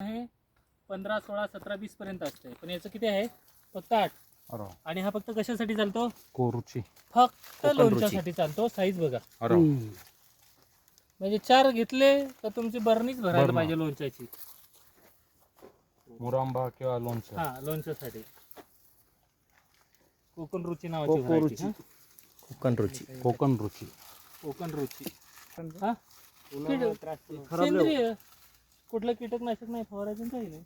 आहे. पंधरा सोळा सतरा वीस पर्यंत असते पण याचं किती आहे? फक्त आठ. अरे. आणि हा फक्त कशासाठी चालतो? कोरुची. फक्त कोकण लोणच्यासाठी चालतो. साईज बघा. अरे. म्हणजे चार घेतले तर तुमची बरणीच भरायला बरं. पाहिजे लोणच्याची. मुरांबा किंवा लोणचं. हा लोणच्यासाठी. कोकण रुची नावाची कोकण variety, रुची. हा. कोकण रुची. कोकण रुची. कोकण रुची. हा? सेंद्रिय. कुठलं कीटकनाशक नाही फवारायचं काही नाही.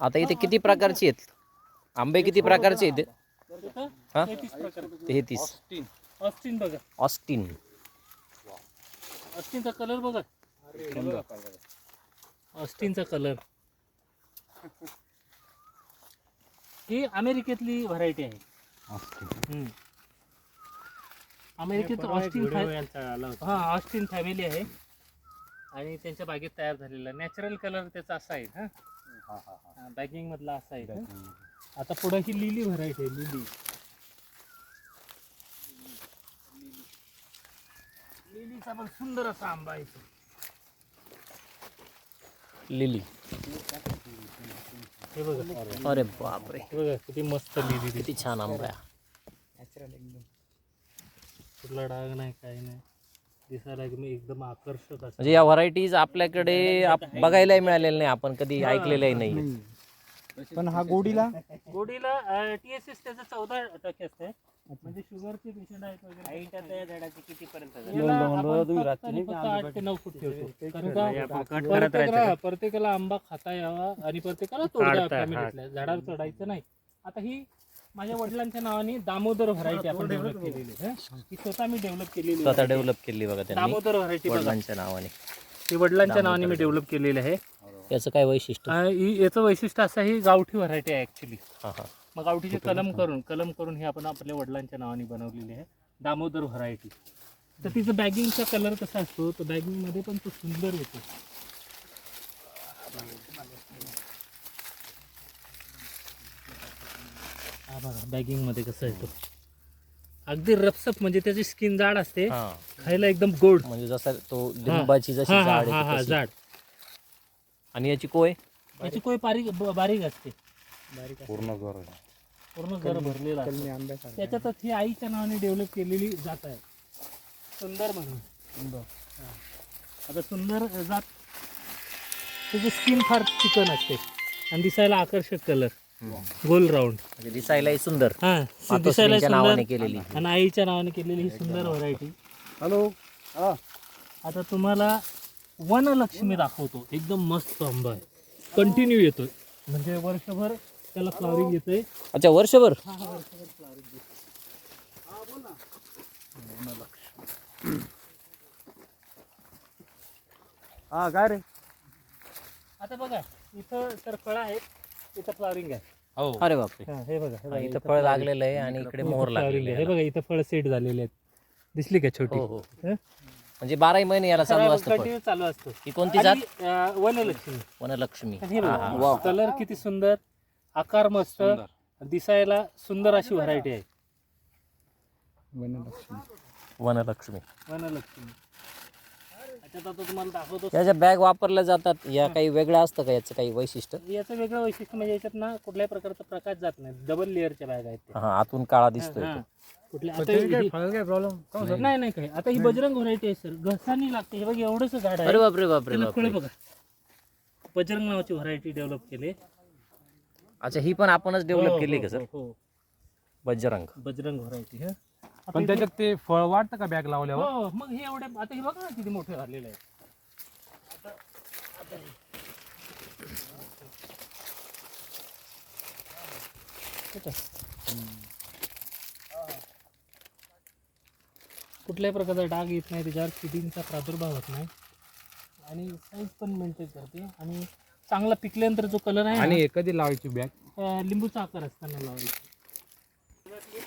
आता इथे किती प्रकारचे आहेत? आंबे किती प्रकारचे आहेत? इथं हा? तेहतीस प्रकार. तेहतीस. ऑस्टिन. बघा. ऑस्टिन. ऑस्टिनचा कलर बघा. ऑस्टिनचा कलर. ही अमेरिकेतली व्हरायटी आहे. हम्म. अमेरिकेत ऑस्टिन फॅ- हा ऑस्टिन फॅमिली आहे. आणि त्यांच्या बागेत तयार झालेला. नॅचरल कलर त्याचा असा आहे हा. बॅगिंग मधला असा आहे. आता पुढे ही लिली व्हरायटी आहे लिली. लिलीचा पण सुंदर असा आंबा आहे तो. लिली. हे बघा. अरे बापरे. हे बघा किती मस्त लिली. किती छान आंबा आहे. कुठला डाग नाही काही नाही. दिसायला एकदम एकदम आकर्षक असं. म्हणजे या व्हरायटीज आपल्याकडे आप- बघायलाही मिळालेल्या नाही आपण कधी ऐकलेल्याही नाही. पण हा गोडीला? गोडीला टी एस एस त्याचं चौदा टक्के असते म्हणजे शुगरचे पेशंट आहेत वगैरे. झाडाची किती पर्यंत आठ ते नऊ फूट ठेवतो. कारण का प्रत्येकाला प्रत्येकाला आंबा खाता यावा आणि प्रत्येकाला फॅमिलीतल्या झाडावर चढायचं नाही. आता ही माझ्या वडिलांच्या नावाने दामोदर व्हरायटी आपण डेव्हलप केलेली आहे. हं? ही स्वतः मी डेव्हलप केलेली स्वतः. डेव्हलप केली बघा त्यांनी. दामोदर व्हरायटी बघा. वडिलांच्या नावाने. ही वडिलांच्या नावाने मी डेव्हलप केलेली आहे. याचं काय वैशिष्ट्य? अं, ही- याचं वैशिष्ट्य असं आहे ही गावठी व्हरायटी आहे ऍक्च्युली हा हा. मग गावठीची कलम करून कलम करून हे आपण आपल्या वडिलांच्या नावाने बनवलेली आहे. दामोदर व्हरायटी. तर तिचं बॅगिंगचा कलर कसा असतो? तर बॅगिंगमध्ये पण तो सुंदर येतो. बघा बॅगिंगमध्ये कसं येतो अगदी रपसप म्हणजे त्याची स्किन जाड असते. हा. खायला एकदम गोड. म्हणजे जसा तो लिंबाची जशी हा, हा, झाड हा, हा, आहे तशी. जाड. आणि याची कोय? याची कोय बारीक ब- बारीक असते. पूर्ण घर आहे. पूर्ण घर भरलेलं असतं. त्याच्यातच ही आईच्या नावाने डेव्हलप केलेली जात आहे. सुंदर म्हणून. हा. आता सुंदर जात त्याची स्किन फार चिकन असते. आणि दिसायला आकर्षक कलर गोल राऊंड. म्हणजे दिसायलाही सुंदर. हा मातोश्रींच्या दिसायला नावाने सुंदर केलेली आणि आईच्या नावाने केलेली ही सुंदर व्हरायटी हॅलो आता तुम्हाला वनलक्ष्मी दाखवतो. एकदम मस्त आंबा आहे. कंटिन्यू येतोय. म्हणजे वर्षभर त्याला फ्लॉवरिंग येतोय. अच्छा वर्षभर? हा काय रे? आता बघा इथं तर फळं आहेत. इथं फ्लॉवरिंग आहे. हो. अरे बापरे हा, हे बघा हे हा, बघा, इथं फळ लागलेलं आहे आणि. इकडे मोहर flowering लागलेले आहे. हे बघा इथं फळ सेट झालेले आहेत. दिसली का छोटी? हो हो. हं? म्हणजे बाराही महिने याला चालू असतं फळ. चालू असतो. ही कोणती जात? आणि, अं, वनलक्ष्मी. वनलक्ष्मी. आणि हे हा, हा. बघा कलर किती सुंदर आकार मस्त दिसायला सुंदर अशी व्हरायटी आहे. वनलक्ष्मी. वनलक्ष्मी. त्याच्यात आता तुम्हाला दाखवतो. या ज्या बॅग वापरल्या जातात. या काही वेगळ्या असतं का याचं काही वैशिष्ट्य? याचं वेगळं वैशिष्ट्य म्हणजे याच्यात ना कुठल्याही प्रकारचा प्रकाश जात नाही. डबल लेअरच्या बॅग आहेत हा आतून काळा दिसतोय हा. तो. कुठल्या आता ही- नाही नाही काय आता ही बजरंग व्हरायटी आहे सर. घसानी लागते. हे बघ एवढंच झाड अरे आहे बापरे बापरे त्याला फळं बापरे बघा? बजरंग नावाची व्हरायटी डेव्हलप केली. अच्छा ही पण आपणच हो, डेव्हलप हो, केली का हो, सर? हो बजरंग. बजरंग व्हरायटी हा. पण त्याच्यात ते फळ वाटतं का बॅग लावल्यावर? हो मग हे एवढे आता हे बघा ना किती मोठे झालेले आहे कुठल्याही प्रकारचा डाग येत नाही त्याच्यावर किडींचा प्रादुर्भाव होत नाही. आणि साईज पण मेंटेन करते. आणि चांगला पिकल्यानंतर जो कलर आहे आणि कधी लावायची बॅग अं, लिंबूचा आकार असताना लावायची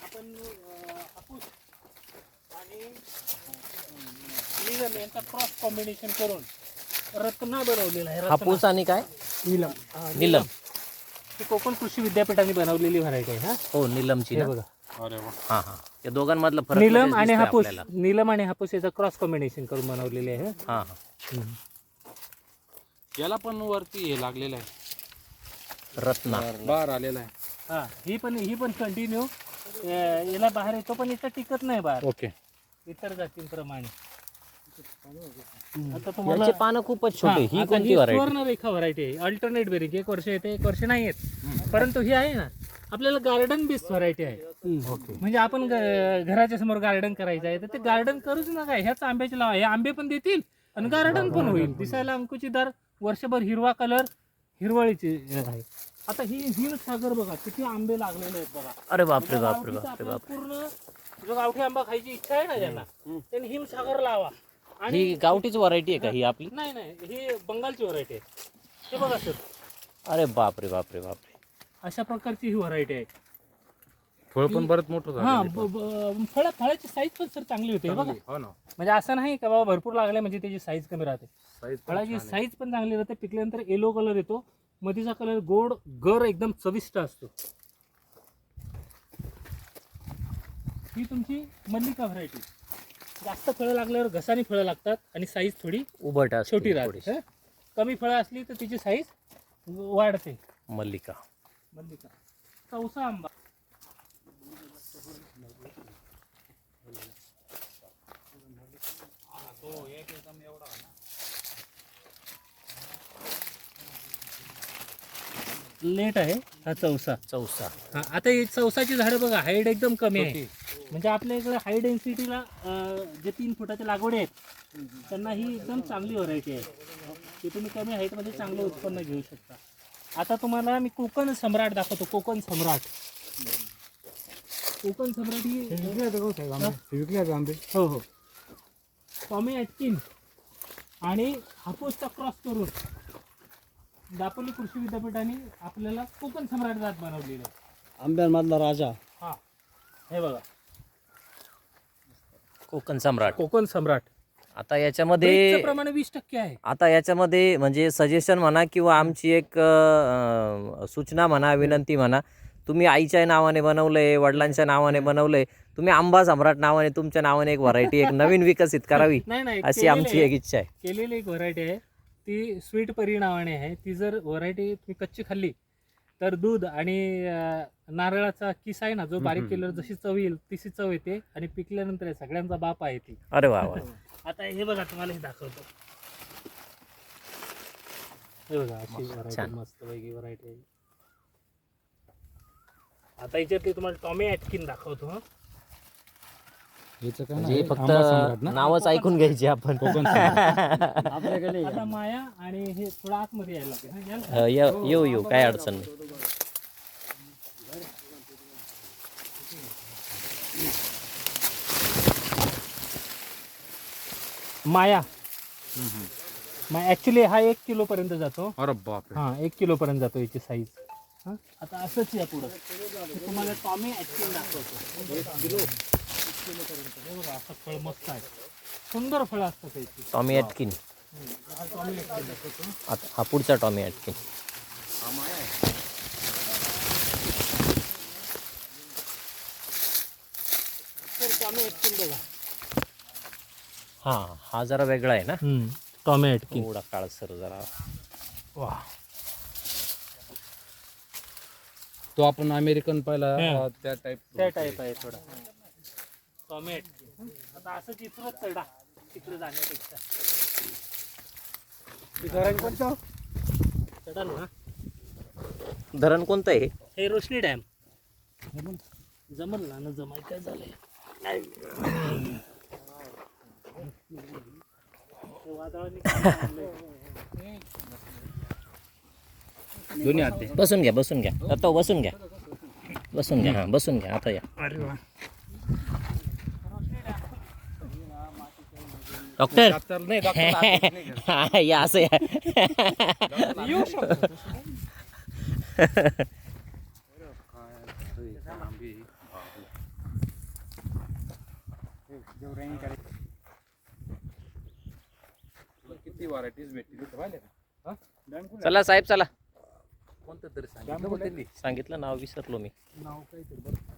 आपण अं, हापूस आणि निलम यांचा क्रॉस कॉम्बिनेशन करून रत्ना बनवलेला आहे रत्ना. हापूस आणि काय? हा, निलम. ही कोकण कृषी विद्यापीठाने बनवलेली व्हरायटी आहे हा. हो निलमची हे ना. बघा. अरे वा. हा हा. या दोघांमधला फरक निलम लगेच आणि दिसतोय हापूस आपल्याला. निलम आणि हापूस याचा क्रॉस कॉम्बिनेशन करून बनवलेले आहे हा. हा याला पण वरती हे लागलेलं आहे. रत्ना. बार आलेला आहे. हा ही पण ही पण कंटिन्यू याला बाहेर येतो पण इथं टिकत नाही बाहेर. ओके. इतर जातींप्रमाणे. आता तुम्हाला याचे पानं खूपच छोटे ही आता कोणती व्हरायटी सुवर्ण रेखा व्हरायटी आहे. अल्टरनेट बेरिंग एक वर्ष येते एक वर्ष नाही येत. परंतु ही आहे ना आपल्याला गार्डन बेस्ड व्हरायटी आहे. ओके. म्हणजे आपण ग- घराच्या समोर गार्डन करायचं आहे तर ते गार्डन करूच नका. ह्याच आंब्याचे लावा. हे आंबे पण देतील आणि गार्डन पण होईल. दिसायला अंकुचीदार वर्षभर हिरवा कलर हिरवळीची आहे. आता ही हिम सागर बघा किती आंबे लागलेले आहेत बघा. अरे बापरे बापरे बापरे बापरे. पूर्ण जो गावठी आंबा खायची इच्छा आहे ना ज्यांना त्यांनी हिम सागर लावा. ही गावठीच व्हरायटी आहे का ही आपली? नाही नाही ही बंगालची व्हरायटी आहे. हे बघा सर अरे बापरे बापरे बापरे. अशा प्रकारची ही व्हरायटी आहे. फळ पण बरंच मोठं हा झालं ब- ब- फळ फळाची साईज पण सर चांगली होते हे बघा. हो ना. म्हणजे असं नाही का बाबा भरपूर लागले म्हणजे त्याची साईज कमी राहते. साईज फळाची. साईज पण चांगली राहते पिकल्यानंतर येलो कलर येतो. मधीचा कलर गोड गर एकदम चविष्ट असतो. ही तुमची मल्लिका व्हरायटी जास्त फळं लागल्यावर घसानी फळं लागतात आणि साईज थोडी उभट असते छोटी राहते थोडीशी. हं? कमी फळं असली तर तिची साईज वाढते. मल्लिका. मल्लिका. चौसा आंबा. लेट आहे हा चौसा. चौसा. हा आता ही चौसाची झाडं बघा हाईट एकदम कमी आहे. म्हणजे आपल्या इकडे हाय डेन्सिटीला जे तीन फुटाच्या लागवडी आहेत त्यांना ही एकदम चांगली व्हरायटी आहे. की तुम्ही कमी हाईटमध्ये चांगलं उत्पन्न घेऊ शकता. आता तुम्हाला मी कोकण सम्राट दाखवतो कोकण सम्राट. कोकण सम्राट ही आंबे हो हो. टॉमी ॲटकिन आणि हापूसचा क्रॉस करून दापोली कृषी विद्यापीठाने आपल्याला कोकण सम्राट जात बनवलेली आंब्यांमधला राजा. हा. हे बघा. कोकण सम्राट. कोकण सम्राट. आता याच्यामध्ये ब्रेकचं प्रमाण वीस टक्के आहे. आता याच्यामध्ये म्हणजे सजेशन म्हणा किंवा आमची एक अ, सूचना म्हणा विनंती म्हणा तुम्ही आईच्या नावाने बनवलंय वडिलांच्या नावाने बनवलंय तुम्ही आंबा सम्राट नावाने तुमच्या नावाने एक व्हरायटी एक नवीन विकसित करावी नाही नाही अशी केलेली आमची आहे. एक इच्छा आहे. केलेली एक व्हरायटी आहे. ती स्वीट परी नावाने आहे. ती जर व्हरायटी तुम्ही कच्ची खाल्ली तर दूध आणि नारळाचा किस आहे ना जो बारीक. केल्यावर जशी चव येईल तशी चव येते आणि पिकल्यानंतर सगळ्यांचा बाप आहे ती अरे वा वा आता हे बघा तुम्हाला हे दाखवतो हे बघा अशी व्हरायटी छान. मस्त पैकी व्हरायटी आहे आता याच्यातली तुम्हाला टॉमी ॲटकिन दाखवतो हं. याचं काय म्हणजे नाही, फक्त नावच ऐकून घ्यायची आपण. आपल्याकडे आता माया आणि हे थोडं आतमध्ये यायला लागेल. हं, याल का? अ, ये- येऊ येऊ काय अडचण नाही. माया. मग ऍक्च्युली हा एक किलो पर्यंत जातो. अरे हा एक किलो पर्यंत जातो याची साईज आता असंच या पुढं. मी तुम्हाला टॉमी ॲक्च्युअल दाखवतो. हे बघा असं फळ मस्त आहे. सुंदर फळ असतं त्याची टॉमी ॲटकिन हा आता हा पुढचा टॉमी ॲटकिन टॉमी बघा. हा हा जरा वेगळा आहे ना? टॉमी ॲटकिन थोडा काळसर जरा. वा. तो आपण अमेरिकन पाहिला हा. त्या टाईप त्या टाईप आहे थोडा. टॉमी ॲटकिन आता असं चित्रच चढा तिकडे जाण्यापेक्षा. चढाल ना धरण कोणतं आहे हे? रोशनी डॅम. जमल ना न जमाय काय झालंय? वादळाने काय मारलंय? दोन्ही हाते बसून घ्या बसून घ्या. आता बसून घ्या. बसून घ्या हा बसून घ्या. आता या. डॉक्टर डॉक्टर नाही डॉक्टर हात नाही घालत. हा, या असं या येऊ शकतो किती व्हरायटीज भेटतील इथं पाहिले का हा? चला साहेब चला. कोणतं तरी सांगितलं? नाव विसरलो मी. नाव बरं.